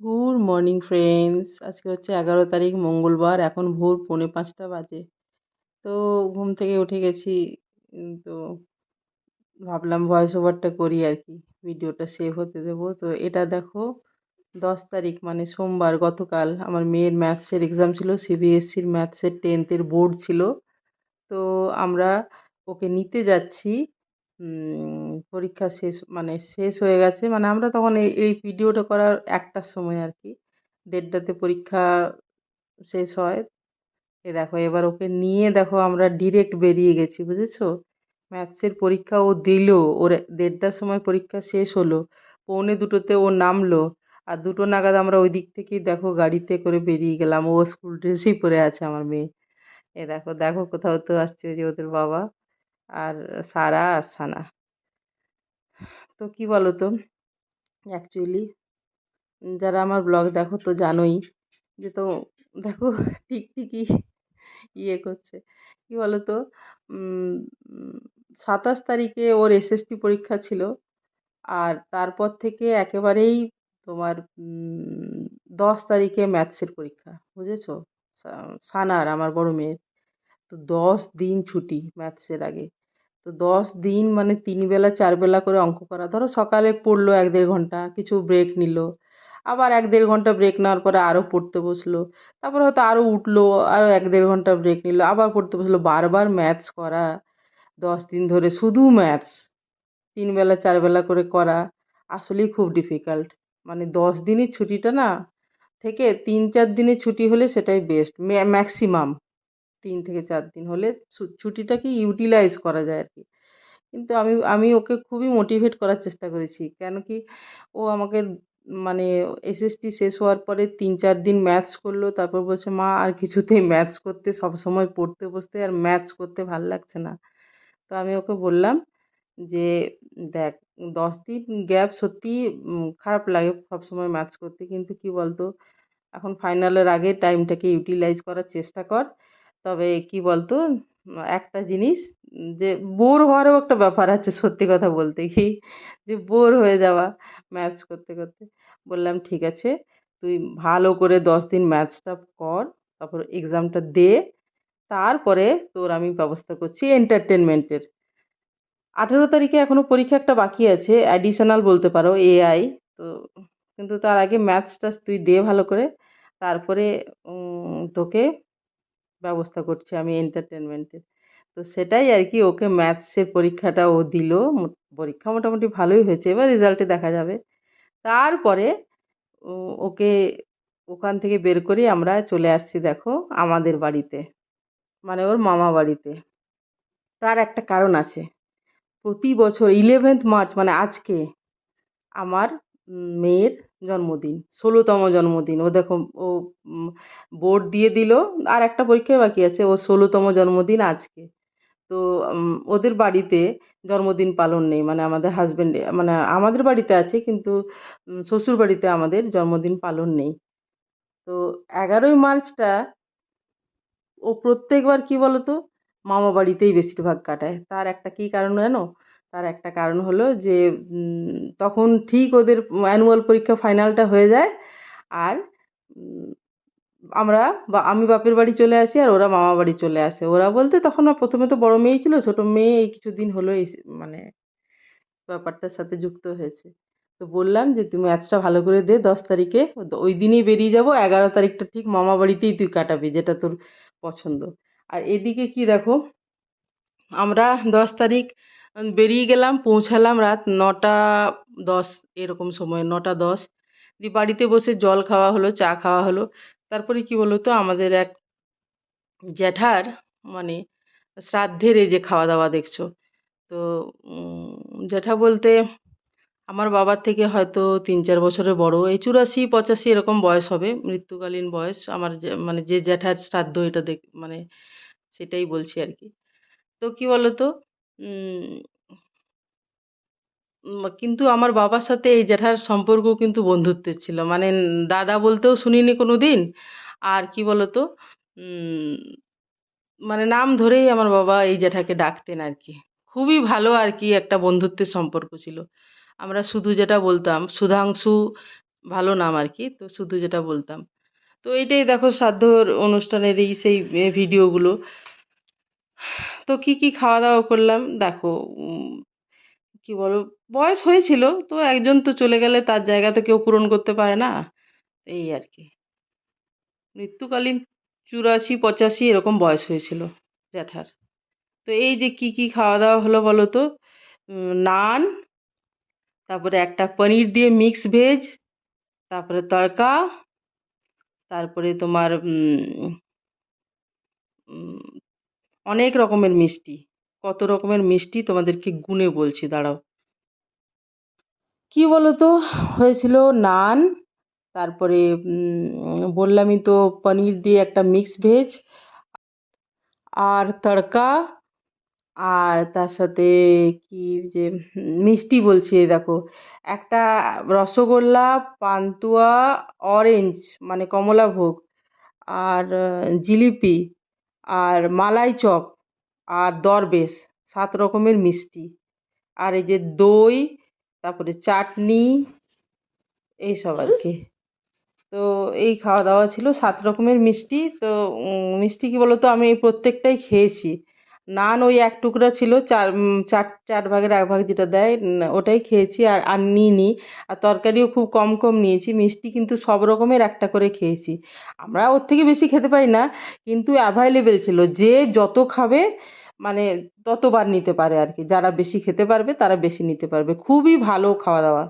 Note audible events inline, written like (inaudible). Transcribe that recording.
Good morning, friends. আজকে হচ্ছে এগারো তারিখ, মঙ্গলবার। এখন ভোর পৌনে পাঁচটা বাজে। তো ঘুম থেকে উঠে গেছি। তো ভাবলাম ভয়েস ওভারটা করি আর কি। ভিডিওটা সেভ হতে দেবো। তো এটা দেখো, দশ তারিখ মানে সোমবার গতকাল আমার মেয়ের ম্যাথসের এক্সাম ছিল সিবিএসসির ম্যাথসের টেন্থের বোর্ড ছিল। তো আমরা ওকে নিতে যাচ্ছি। পরীক্ষা শেষ মানে শেষ হয়ে গেছে। মানে আমরা তখন এই এই ভিডিওটা করার একটার সময় আর কি দেড়টাতে পরীক্ষা শেষ হয়। এ দেখো, এবার ওকে নিয়ে দেখো আমরা ডিরেক্ট বেরিয়ে গেছি, বুঝেছ? ম্যাথসের পরীক্ষা ও দিল, ওর দেড়টার সময় পরীক্ষা শেষ হলো, পৌনে দুটোতে ও নামলো, আর দুটো নাগাদ আমরা ওই দিক থেকেই দেখো গাড়িতে করে বেরিয়ে গেলাম। ও স্কুল ড্রেসই পরে আছে আমার মেয়ে। এ দেখো দেখো কোথাও তো আসছে ওই যে ওদের বাবা আর সারা আর সানা। তো কি বলো তো অ্যাকচুয়ালি যারা আমার ব্লগ দেখো তো জানোই যে তো দেখো (laughs) ঠিক ঠিকই ইয়ে করছে। কি বলো তো সাতাশ তারিখে ওর এসএসটি পরীক্ষা ছিল আর তারপর থেকে একেবারেই তোমার দশ তারিখে ম্যাথসের পরীক্ষা, বুঝেছ? সানার, আমার বড় মেয়ের। তো দশ দিন ছুটি ম্যাথসের আগে। তো দশ দিন মানে তিন বেলা, চার বেলা করে অঙ্ক করা। ধরো সকালে পড়ল এক দেড় ঘণ্টা, কিছু ব্রেক নিল। আবার এক দেড় ঘণ্টা ব্রেক নেওয়ার পরে আরও পড়তে বসল। তারপরে হয়তো আরও উঠল আরও এক দেড় ঘণ্টা ব্রেক নিল, আবার পড়তে বসল। বারবার ম্যাথস করা, দশ দিন ধরে শুধু ম্যাথস তিন বেলা, চার বেলা করে করা, আসলেই খুব ডিফিকাল্ট মানে দশ দিনের ছুটিটা না, থেকে তিন চার দিনের ছুটি হলে সেটাই বেস্ট ম্যাক্সিমাম তিন থেকে চার দিন হলে ছুটিটাকে ইউটিলাইজ করা যায় আর কি কিন্তু আমি আমি ওকে খুবই মোটিভেট করার চেষ্টা করেছি। কেন কি ও আমাকে মানে এসএসটি শেষ হওয়ার পরে তিন চার দিন ম্যাথস করল তারপর বলছে মা আর কিছুতেই ম্যাথস করতে সব সময় পড়তে বসতে আর ম্যাথস করতে ভালো লাগছে না। তো আমি ওকে বললাম যে দেখ দশ দিন গ্যাপ সত্যিই উম, খারাপ লাগে সব সময় ম্যাথস করতে। কিন্তু কি বলতো এখন ফাইনালের আগে টাইমটাকে ইউটিলাইজ করার চেষ্টা কর। তবে কি বলতো? একটা জিনিস যে বোর হওয়ারও একটা ব্যাপার আছে সত্যি কথা বলতে কি যে বোর হয়ে যাওয়া ম্যাচ করতে করতে। বললাম, ঠিক আছে, তুই ভালো করে দশ দিন ম্যাথসটা কর, তারপর এক্সামটা দে, তারপরে তোর আমি ব্যবস্থা করছি এন্টারটেনমেন্টের আঠেরো তারিখে এখনও পরীক্ষা একটা বাকি আছে অ্যাডিশনাল বলতে পারো এআই তো কিন্তু তার আগে ম্যাথসটা তুই দে ভালো করে, তারপরে তোকে ব্যবস্থা করছি আমি এন্টারটেনমেন্টের তো সেটাই আর কি, ওকে ম্যাথসের পরীক্ষাটা ও দিল। পরীক্ষা মোটামুটি ভালোই হয়েছে, এবার রেজাল্টে দেখা যাবে। তারপরে ওকে ওখান থেকে বের করে আমরা চলে আসছি দেখো আমাদের বাড়িতে। মানে ওর মামা বাড়িতে। তার একটা কারণ আছে। প্রতি বছর ইলেভেন্থ মার্চ মানে আজকে আমার মেয়ের জন্মদিন, ষোলোতম জন্মদিন। ও দেখো, ও বোর্ড দিয়ে দিল, আর একটা পরীক্ষায় বাকি আছে, ওর ষোলোতম জন্মদিন আজকে। তো ওদের বাড়িতে জন্মদিন পালন নেই মানে আমাদের হাজবেন্ড মানে আমাদের বাড়িতে আছে, কিন্তু শ্বশুর বাড়িতে আমাদের জন্মদিন পালন নেই। তো, এগারোই মার্চটা, ও প্রত্যেকবার কি বলতো, মামা বাড়িতেই বেশিরভাগ কাটায়। তার একটা কী কারণ জানো? তার একটা কারণ হলো যে তখন ঠিক ওদের অ্যানুয়াল পরীক্ষা ফাইনালটা হয়ে যায় আর আমরা বা, আমি বাপের বাড়ি চলে আসি আর ওরা মামা বাড়ি চলে আসে। ওরা বলতে তখন প্রথমে তো বড় মেয়েই ছিল, ছোট মেয়ে এই কিছুদিন হলো এসে- মানে ব্যাপারটার সাথে যুক্ত হয়েছে। তো বললাম যে, তুমি ম্যাথসটা ভালো করে দে, দশ তারিখে ওই দিনই বেরিয়ে যাব, এগারো তারিখটা ঠিক মামা বাড়িতেই তুই কাটাবি, যেটা তোর পছন্দ। আর এদিকে কি দেখো, আমরা দশ তারিখ বেরিয়ে গেলাম পৌঁছালাম রাত নটা দশ এরকম সময় নটা দশ। দিয়ে বাড়িতে বসে জল খাওয়া হলো চা খাওয়া হলো। তারপরে কি বলো তো আমাদের এক জ্যাঠার মানে শ্রাদ্ধের এই যে খাওয়া দাওয়া দেখছ তো জ্যাঠা বলতে আমার বাবার থেকে হয়তো তিন চার বছরের বড় এই চুরাশি পঁচাশি এরকম বয়স হবে মৃত্যুকালীন বয়স আমার মানে যে জ্যাঠার শ্রাদ্ধ এটা দেখ মানে সেটাই বলছি আর কি। তো কি উম, কিন্তু আমার বাবার সাথে এই জ্যাঠার সম্পর্ক কিন্তু বন্ধুত্বের ছিল। মানে দাদা বলতেও শুনিনি কোনো দিন আর কি বলতো? মানে নাম ধরেই আমার বাবা এই জ্যাঠাকে ডাকতেন আর কি। খুবই ভালো আর কি একটা বন্ধুত্বের সম্পর্ক ছিল। আমরা শুধু যেটা বলতাম, সুধাংশু ভালো নাম আর কি, তো শুধু যেটা বলতাম। তো এইটাই দেখো শ্রাদ্ধর অনুষ্ঠানের এই সেই ভিডিওগুলো। তো কি কি খাওয়া দাওয়া করলাম? দেখো কি বলো বয়স হয়েছিল, তো একজন তো চলে গেলে তার জায়গা তো কেউ পূরণ করতে পারে না। এই আর কি। মৃত্যুকালীন চুরাশি, পঁচাশি এরকম বয়স হয়েছিল জ্যাঠার। তো এই যে কি কি খাওয়া দাওয়া হলো বলো তো? নান, তারপরে একটা পনির দিয়ে মিক্স ভেজ, তারপরে তড়কা, তারপরে তোমার অনেক রকমের মিষ্টি। কত রকমের মিষ্টি তোমাদেরকে গুনে বলছি, দাঁড়াও। কি বলো তো হয়েছিল নান, তারপরে বললামই তো পনির দিয়ে একটা মিক্স ভেজ আর তড়কা, আর তার সাথে কি যে, মিষ্টি বলছি দেখো। একটা রসগোল্লা, পান্তুয়া অরেঞ্জ মানে কমলাভোগ, আর, জিলিপি আর মালাই চপ আর দরবেশ, সাত রকমের মিষ্টি। আর এই যে দই, তারপরে চাটনি, এইসব আর কি। তো এই খাওয়া দাওয়া ছিল সাত রকমের মিষ্টি। তো মিষ্টি কি তো আমি প্রত্যেকটাই খেয়েছি। নান ওই এক টুকরা ছিল, চার চার চার ভাগের এক ভাগ যেটা দেয় ওটাই খেয়েছি আর আর নিইনি। আর তরকারিও খুব কম কম নিয়েছি, মিষ্টি কিন্তু সব রকমের একটা করে খেয়েছি। আমরা ওর থেকে বেশি খেতে পারি না, কিন্তু অ্যাভাইলেবেল ছিল। যে যত খাবে মানে ততবার নিতে পারে আর কি। যারা বেশি খেতে পারবে, তারা বেশি নিতে পারবে। খুবই ভালো খাওয়া দাওয়া